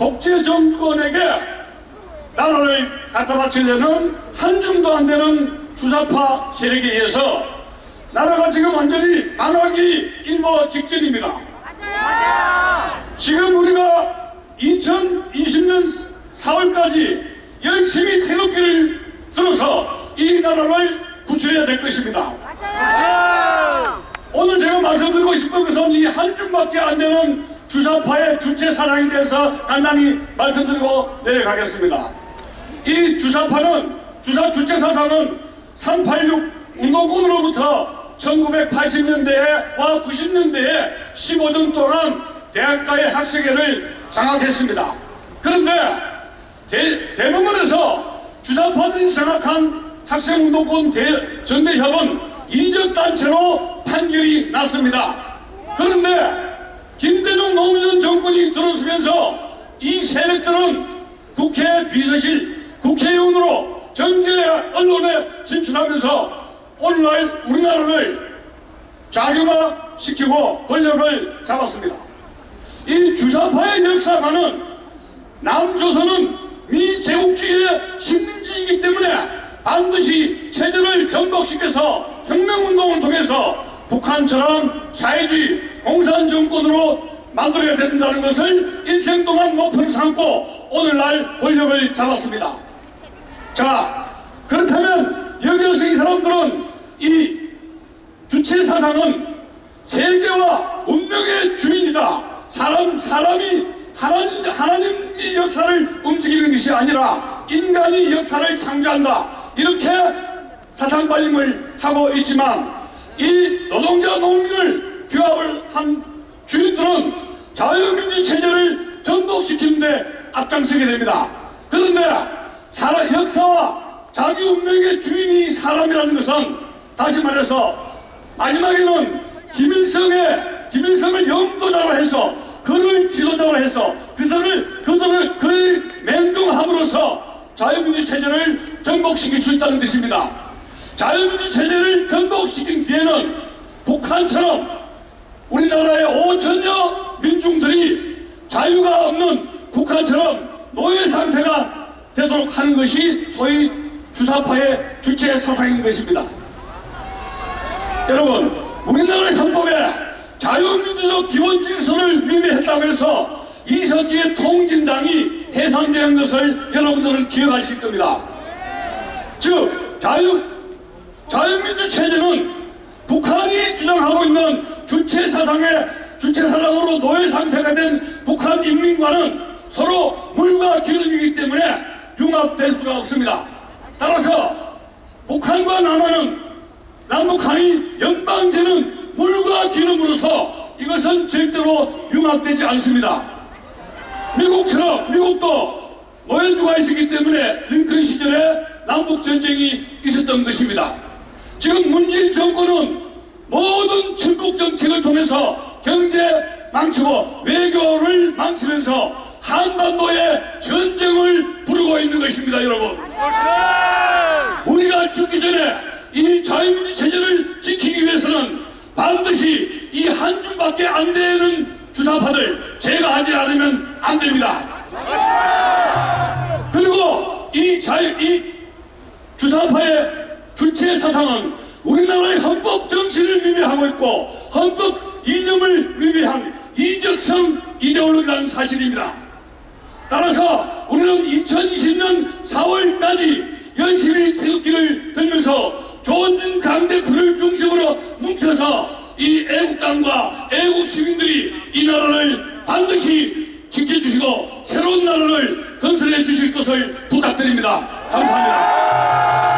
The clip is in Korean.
독재 정권에게 나라를 갖다 바치려는 한 줌도 안 되는 주사파 세력에 의해서 나라가 지금 완전히 만화기 일보 직전입니다. 지금 우리가 2020년 4월까지 열심히 태극기를 들어서 이 나라를 구출해야 될 것입니다. 오늘 제가 말씀드리고 싶은 것은 이 한 줌밖에 안 되는 주사파의 주체 사상에 대해서 간단히 말씀드리고 내려가겠습니다. 이 주사파는 주사 주체 사상은 386 운동권으로부터 1980년대와 90년대에 15년 동안 대학가의 학생회를 장악했습니다. 그런데 대, 대법원에서 주사파들이 장악한 학생운동권 대, 전대협은 이적단체로 판결이 났습니다. 그런데 김대중 노무현 정권이 들어서면서 이 세력들은 국회 비서실 국회의원으로 전개 언론에 진출하면서 오늘날 우리나라를 자유화시키고 권력을 잡았습니다. 이 주사파의 역사관은 남조선은 미제국주의의 식민지이기 때문에 반드시 체제를 전복시켜서 혁명운동을 통해서 북한처럼 사회주의 공산 정권으로 만들어야 된다는 것을 인생 동안 목표로 삼고 오늘날 권력을 잡았습니다. 자 그렇다면 여기서 이 사람들은 이 주체 사상은 세계와 운명의 주인이다. 사람 사람이 하나님 하나님의 역사를 움직이는 것이 아니라 인간이 역사를 창조한다. 이렇게 사상 발림을 하고 있지만 이 노동자 농민을 규합을 한 주인들은 자유민주 체제를 전복시키는데 앞장서게 됩니다. 그런데 사람, 역사와 자기 운명의 주인이 사람이라는 것은 다시 말해서 마지막에는 김일성의 김일성을 영도자로 해서 그를 지도자로 해서 그들을 그들을 그를 맹종함으로써 자유민주 체제를 전복시킬 수 있다는 것입니다. 자유민주 체제를 전복시킨 뒤에는 북한처럼 우리나라의 5천여 민중들이 자유가 없는 북한처럼 노예 상태가 되도록 하는 것이 소위 주사파의 주체 사상인 것입니다. 여러분 우리나라 헌법에 자유민주적 기본 질서를 위배했다고 해서 이석기의 통진당이 해산된 것을 여러분들은 기억하실 겁니다. 즉 자유 자유민주 체제는 북한이 주장하고 있는 주체 사상의 주체 사상으로 노예 상태가 된 북한 인민과는 서로 물과 기름이기 때문에 융합될 수가 없습니다. 따라서 북한과 남한은 남북한이 연방제는 물과 기름으로서 이것은 절대로 융합되지 않습니다. 미국처럼 미국도 노예주가 있었기 때문에 링컨 시절에 남북전쟁이 있었던 것입니다. 지금 문재인 정권은 모든 친북 정책을 통해서 경제 망치고 외교를 망치면서 한반도에 전쟁을 부르고 있는 것입니다 여러분. 우리가 죽기 전에 이 자유민주 체제를 지키기 위해서는 반드시 이한 줌밖에 안 되는 주사파들 제가 하지 않으면 안 됩니다. 그리고 이 자유 이 주사파의 주체 사상은 우리나라의 헌법 정치를 위배하고 있고 헌법 이념을 위배한 이적성 이데올로기라는 사실입니다. 따라서 우리는 2020년 4월까지 열심히 태극기를 들면서 조원진 강대표를 중심으로 뭉쳐서 이 애국당과 애국 시민들이 이 나라를 반드시 지켜주시고 새로운 나라를 건설해 주실 것을 부탁드립니다. 감사합니다.